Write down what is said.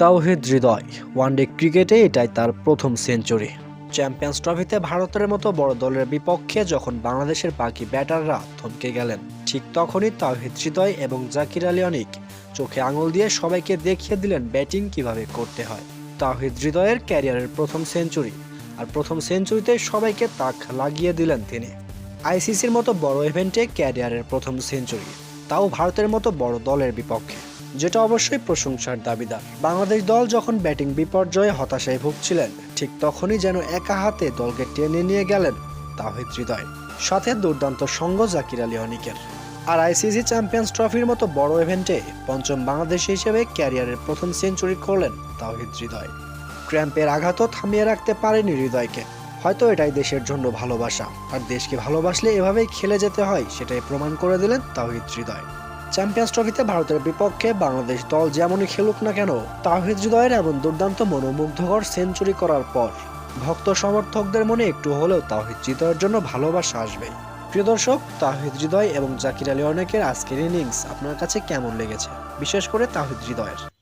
Towhid Hridoy. One day ক্রিকেটে এটাই তার প্রথম সেঞ্চুরি। চ্যাম্পিয়ন্স ট্রফিতে ভারতের মতো বড় দলের বিপক্ষে যখন বাংলাদেশের বাকি ব্যাটাররা থমকে গেলেন, ঠিক তখনই তাওহিদ হৃদয় এবং জাকির আলী অনিক চোখে আঙুল দিয়ে সবাইকে দেখিয়ে দিলেন ব্যাটিং কীভাবে করতে হয়। তাওহিদ হৃদয়ের ক্যারিয়ারের প্রথম সেঞ্চুরি আর প্রথম সেঞ্চুরিতে সবাইকে তাক লাগিয়ে দিলেন তিনি। আইসিসির মতো বড় ইভেন্টে ক্যারিয়ারের প্রথম সেঞ্চুরি, তাও ভারতের মতো বড় দলের বিপক্ষে। যেটা অবশ্যই প্রশংসার দাবিদার। বাংলাদেশ দল যখন ব্যাটিং বিপর্যয়ে হতাশায় ভুগছিলেন, ঠিক তখনই যেন একা হাতে দলকে টেনে নিয়ে গেলেন তাহিদ হৃদয়। সাথে দুর্দান্ত সঙ্গ জাকির আলী অনিকের। আর আইসিসি চ্যাম্পিয়ন্স ট্রফির মতো বড় ইভেন্টে পঞ্চম বাংলাদেশি হিসেবে ক্যারিয়ারের প্রথম সেঞ্চুরি করলেন তাহিদ হৃদয়। ক্র্যাম্পের আঘাতও থামিয়ে রাখতে পারেনি হৃদয়কে। হয়তো এটাই দেশের জন্য ভালোবাসা। আর দেশকে ভালোবাসলে এভাবেই খেলে যেতে হয়, সেটাই প্রমাণ করে দিলেন তাহিদ হৃদয়। চ্যাম্পিয়ন্স ট্রফিতে ভারতের বিপক্ষে বাংলাদেশ দল যেমনই খেলুক না কেন তাহিদ হৃদয়ের এমন দুর্দান্ত মনোমুগ্ধকর সেঞ্চুরি করার পর ভক্ত সমর্থকদের মনে একটু হলেও তাহিদ হৃদয়ের জন্য ভালোবাসা আসবে। প্রিয় দর্শক তাহিদ হৃদয় এবং জাকির আলী অনেকের আজকের ইনিংস আপনার কাছে কেমন লেগেছে? বিশেষ করে তাহিদ হৃদয়ের